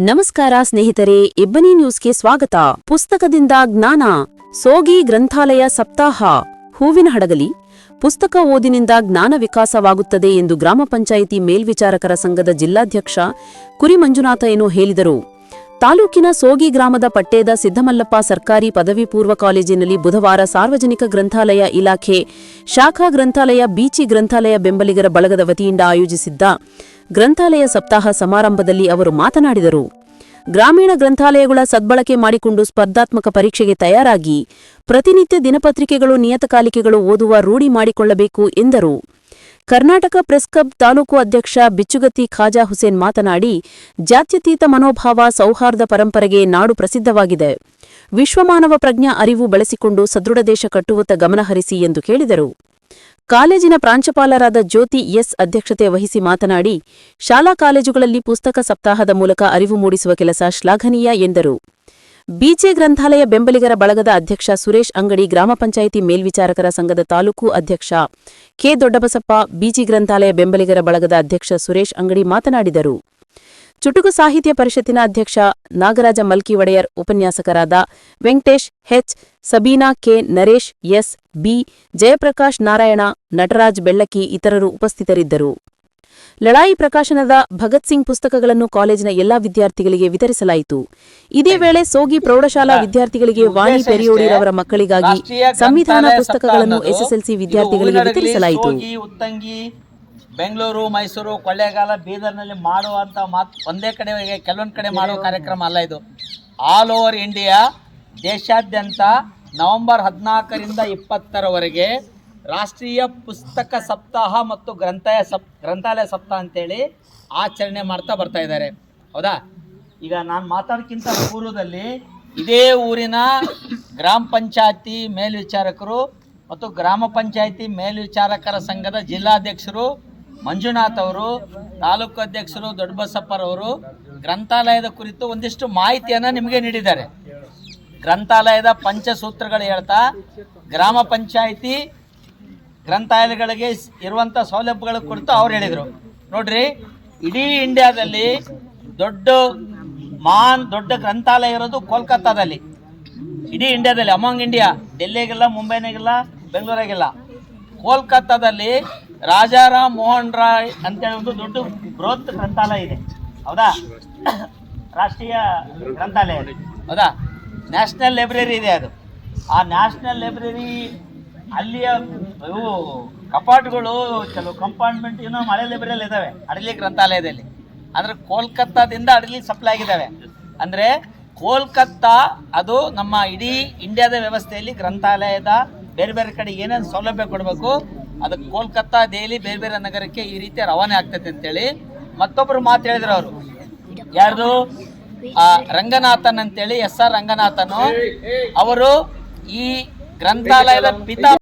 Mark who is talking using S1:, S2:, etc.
S1: ನಮಸ್ಕಾರ ಸ್ನೇಹಿತರೆ, ಇಬ್ಬನಿ ನ್ಯೂಸ್ಗೆ ಸ್ವಾಗತ. ಪುಸ್ತಕದಿಂದ ಜ್ಞಾನ. ಸೋಗಿ ಗ್ರಂಥಾಲಯ ಸಪ್ತಾಹ. ಹೂವಿನ ಹಡಗಲಿ. ಪುಸ್ತಕ ಓದಿನಿಂದ ಜ್ಞಾನ ವಿಕಾಸವಾಗುತ್ತದೆ ಎಂದು ಗ್ರಾಮ ಪಂಚಾಯಿತಿ ಮೇಲ್ವಿಚಾರಕರ ಸಂಘದ ಜಿಲ್ಲಾಧ್ಯಕ್ಷ ಕುರಿ ಮಂಜುನಾಥ ಏನು ಹೇಳಿದರು. ತಾಲೂಕಿನ ಸೋಗಿ ಗ್ರಾಮದ ಪಟ್ಟೇದ ಸಿದ್ದಮಲ್ಲಪ್ಪ ಸರ್ಕಾರಿ ಪದವಿ ಪೂರ್ವ ಕಾಲೇಜಿನಲ್ಲಿ ಬುಧವಾರ ಸಾರ್ವಜನಿಕ ಗ್ರಂಥಾಲಯ ಇಲಾಖೆ, ಶಾಖಾ ಗ್ರಂಥಾಲಯ, ಬೀಚಿ ಗ್ರಂಥಾಲಯ ಬೆಂಬಲಿಗರ ಬಳಗದ ವತಿಯಿಂದ ಆಯೋಜಿಸಿದ್ದ ಗ್ರಂಥಾಲಯ ಸಪ್ತಾಹ ಸಮಾರಂಭದಲ್ಲಿ ಅವರು ಮಾತನಾಡಿದರು. ಗ್ರಾಮೀಣ ಗ್ರಂಥಾಲಯಗಳ ಸದ್ಬಳಕೆ ಮಾಡಿಕೊಂಡು ಸ್ಪರ್ಧಾತ್ಮಕ ಪರೀಕ್ಷೆಗೆ ತಯಾರಾಗಿ ಪ್ರತಿನಿತ್ಯ ದಿನಪತ್ರಿಕೆಗಳು, ನಿಯತಕಾಲಿಕೆಗಳು ಓದುವ ರೂಢಿ ಮಾಡಿಕೊಳ್ಳಬೇಕು ಎಂದರು. ಕರ್ನಾಟಕ ಪ್ರೆಸ್ ಕ್ಲಬ್ ತಾಲೂಕು ಅಧ್ಯಕ್ಷ ಬಿಚ್ಚುಗತ್ತಿ ಖಾಜಾ ಹುಸೇನ್ ಮಾತನಾಡಿ, ಜಾತ್ಯತೀತ ಮನೋಭಾವ ಸೌಹಾರ್ದ ಪರಂಪರೆಗೆ ನಾಡು ಪ್ರಸಿದ್ಧವಾಗಿದೆ. ವಿಶ್ವಮಾನವ ಪ್ರಜ್ಞಾ ಅರಿವು ಬಳಸಿಕೊಂಡು ಸದೃಢ ದೇಶ ಕಟ್ಟುವತ್ತ ಗಮನಹರಿಸಿ ಎಂದು ಕೇಳಿದರು. ಕಾಲೇಜಿನ ಪ್ರಾಂಶುಪಾಲರಾದ ಜ್ಯೋತಿ ಎಸ್ ಅಧ್ಯಕ್ಷತೆ ವಹಿಸಿ ಮಾತನಾಡಿ, ಶಾಲಾ ಕಾಲೇಜುಗಳಲ್ಲಿ ಪುಸ್ತಕ ಸಪ್ತಾಹದ ಮೂಲಕ ಅರಿವು ಮೂಡಿಸುವ ಕೆಲಸ ಶ್ಲಾಘನೀಯ ಎಂದರು. ಬಿಜೆ ಗ್ರಂಥಾಲಯ ಬೆಂಬಲಿಗರ ಬಳಗದ ಅಧ್ಯಕ್ಷ ಸುರೇಶ್ ಅಂಗಡಿ ಗ್ರಾಮ ಪಂಚಾಯಿತಿ ಮೇಲ್ವಿಚಾರಕರ ಸಂಘದ ತಾಲೂಕು ಅಧ್ಯಕ್ಷ ಕೆ ದೊಡ್ಡಬಸಪ್ಪ, ಬಿಜಿ ಗ್ರಂಥಾಲಯ ಬೆಂಬಲಿಗರ ಬಳಗದ ಅಧ್ಯಕ್ಷ ಸುರೇಶ್ ಅಂಗಡಿ ಮಾತನಾಡಿದರು. ಚುಟುಕು ಸಾಹಿತ್ಯ ಪರಿಷತ್ತಿನ ಅಧ್ಯಕ್ಷ ನಾಗರಾಜ ಮಲ್ಕಿ ಒಡೆಯರ್ ಉಪನ್ಯಾಸಕರಾದ Venkatesh H Sabina K Naresh, S B Jayaprakash Narayana, Nataraj Bellakki ಇತರರು ಉಪಸ್ಥಿತರಿದ್ದರು. ಲಳಾಯಿ ಪ್ರಕಾಶನದ ಭಗತ್ ಸಿಂಗ್ ಪುಸ್ತಕಗಳನ್ನು ಕಾಲೇಜಿನ ಎಲ್ಲಾ ವಿದ್ಯಾರ್ಥಿಗಳಿಗೆ ವಿತರಿಸಲಾಯಿತು. ಇದೇ ವೇಳೆ ಸೋಗಿ ಪ್ರೌಢಶಾಲಾ ವಿದ್ಯಾರ್ಥಿಗಳಿಗೆ ವಾಣಿ ಪೆರಿಯೋಡಿರವರ ಮಕ್ಕಳಿಗಾಗಿ ಸಂವಿಧಾನ ಪುಸ್ತಕಗಳನ್ನು ಎಸ್ಎಸ್ಎಲ್ಸಿ ವಿದ್ಯಾರ್ಥಿಗಳಿಗೆ ವಿತರಿಸಲಾಯಿತು.
S2: ಉತ್ತಂಗಿ ಬೆಂಗಳೂರು ಮೈಸೂರು ಕೊಳ್ಳೇಗಾಲ ಬೀದರ್ನಲ್ಲಿ ಮಾಡುವಂತ ಮಾತು ಒಂದೇ ಕಡೆ ಕೆಲವೊಂದು ಕಡೆ ಮಾಡುವ ಕಾರ್ಯಕ್ರಮ ಅಲ್ಲ ಇದು. ಆಲ್ ಓವರ್ ಇಂಡಿಯಾ ದೇಶಾದ್ಯಂತ ನವೆಂಬರ್ ಹದಿನಾಲ್ಕರಿಂದ ಇಪ್ಪತ್ತರವರೆಗೆ ರಾಷ್ಟ್ರೀಯ ಪುಸ್ತಕ ಸಪ್ತಾಹ ಮತ್ತು ಗ್ರಂಥಾಲಯ ಸಪ್, ಗ್ರಂಥಾಲಯ ಸಪ್ತಾಹ ಅಂತೇಳಿ ಆಚರಣೆ ಮಾಡ್ತಾ ಬರ್ತಾ ಇದ್ದಾರೆ. ಹೌದಾ? ಈಗ ನಾನು ಮಾತಾಡೋಕ್ಕಿಂತ ಪೂರ್ವದಲ್ಲಿ ಇದೇ ಊರಿನ ಗ್ರಾಮ ಪಂಚಾಯತಿ ಮೇಲ್ವಿಚಾರಕರು ಮತ್ತು ಗ್ರಾಮ ಪಂಚಾಯತಿ ಮೇಲ್ವಿಚಾರಕರ ಸಂಘದ ಜಿಲ್ಲಾಧ್ಯಕ್ಷರು ಮಂಜುನಾಥ್ ಅವರು, ತಾಲೂಕು ಅಧ್ಯಕ್ಷರು ದೊಡ್ಡಬಸಪ್ಪರವರು ಗ್ರಂಥಾಲಯದ ಕುರಿತು ಒಂದಿಷ್ಟು ಮಾಹಿತಿಯನ್ನು ನಿಮಗೆ ನೀಡಿದ್ದಾರೆ. ಗ್ರಂಥಾಲಯದ ಪಂಚಸೂತ್ರಗಳು ಹೇಳ್ತಾ, ಗ್ರಾಮ ಪಂಚಾಯಿತಿ ಗ್ರಂಥಾಲಯಗಳಿಗೆ ಇರುವಂಥ ಸೌಲಭ್ಯಗಳ ಕುರಿತು ಅವ್ರು ಹೇಳಿದರು. ನೋಡ್ರಿ, ಇಡೀ ಇಂಡಿಯಾದಲ್ಲಿ ದೊಡ್ಡ ಮಾನ್ ದೊಡ್ಡ ಗ್ರಂಥಾಲಯ ಇರೋದು ಕೋಲ್ಕತ್ತಾದಲ್ಲಿ. ಇಡೀ ಇಂಡಿಯಾದಲ್ಲಿ ಅಮಾಂಗ್ ಇಂಡಿಯಾ ಡೆಲ್ಲಿಗಿಲ್ಲ, ಮುಂಬೈನಾಗಿಲ್ಲ, ಬೆಂಗಳೂರಾಗಿಲ್ಲ. ಕೋಲ್ಕತ್ತಾದಲ್ಲಿ ರಾಜಾರಾಮ್ ಮೋಹನ್ ರಾಯ್ ಅಂತೇಳಿ ಒಂದು ದೊಡ್ಡ ಬೃಹತ್ ಗ್ರಂಥಾಲಯ ಇದೆ. ಹೌದಾ? ರಾಷ್ಟ್ರೀಯ ಗ್ರಂಥಾಲಯ. ಹೌದಾ? ನ್ಯಾಷನಲ್ ಲೈಬ್ರರಿ ಇದೆ ಅದು. ಆ ನ್ಯಾಷನಲ್ ಲೈಬ್ರರಿ ಅಲ್ಲಿಯ ಇವು ಕಪಾಟ್ಗಳು ಕೆಲವು ಕಂಪಾರ್ಟ್ಮೆಂಟ್ ಏನೋ ಮಳೆ ಲೈಬ್ರರಿಯಲ್ಲಿ ಇದ್ದಾವೆ ಅಡಲಿ ಗ್ರಂಥಾಲಯದಲ್ಲಿ. ಅಂದ್ರೆ ಕೋಲ್ಕತ್ತಾದಿಂದ ಅಡಲಿ ಸಪ್ಲೈ ಆಗಿದ್ದಾವೆ ಅಂದರೆ ಕೋಲ್ಕತ್ತಾ ಅದು ನಮ್ಮ ಇಡೀ ಇಂಡಿಯಾದ ವ್ಯವಸ್ಥೆಯಲ್ಲಿ ಗ್ರಂಥಾಲಯದ ಬೇರೆ ಬೇರೆ ಕಡೆ ಏನೇನು ಸೌಲಭ್ಯ ಕೊಡಬೇಕು ಅದಕ್ಕೆ ಕೋಲ್ಕತ್ತಾ ದೆಹಲಿ ಬೇರೆ ಬೇರೆ ನಗರಕ್ಕೆ ಈ ರೀತಿ ರವಾನೆ ಆಗ್ತೈತೆ ಅಂತೇಳಿ ಮತ್ತೊಬ್ಬರು ಮಾತು ಹೇಳಿದ್ರು ಅವರು. ಯಾರ್ದು? ಆ, ರಂಗನಾಥನ್ ಅಂತೇಳಿ ಎಸ್ ಆರ್ ರಂಗನಾಥನು. ಅವರು ಈ ಗ್ರಂಥಾಲಯದ ಪಿತಾ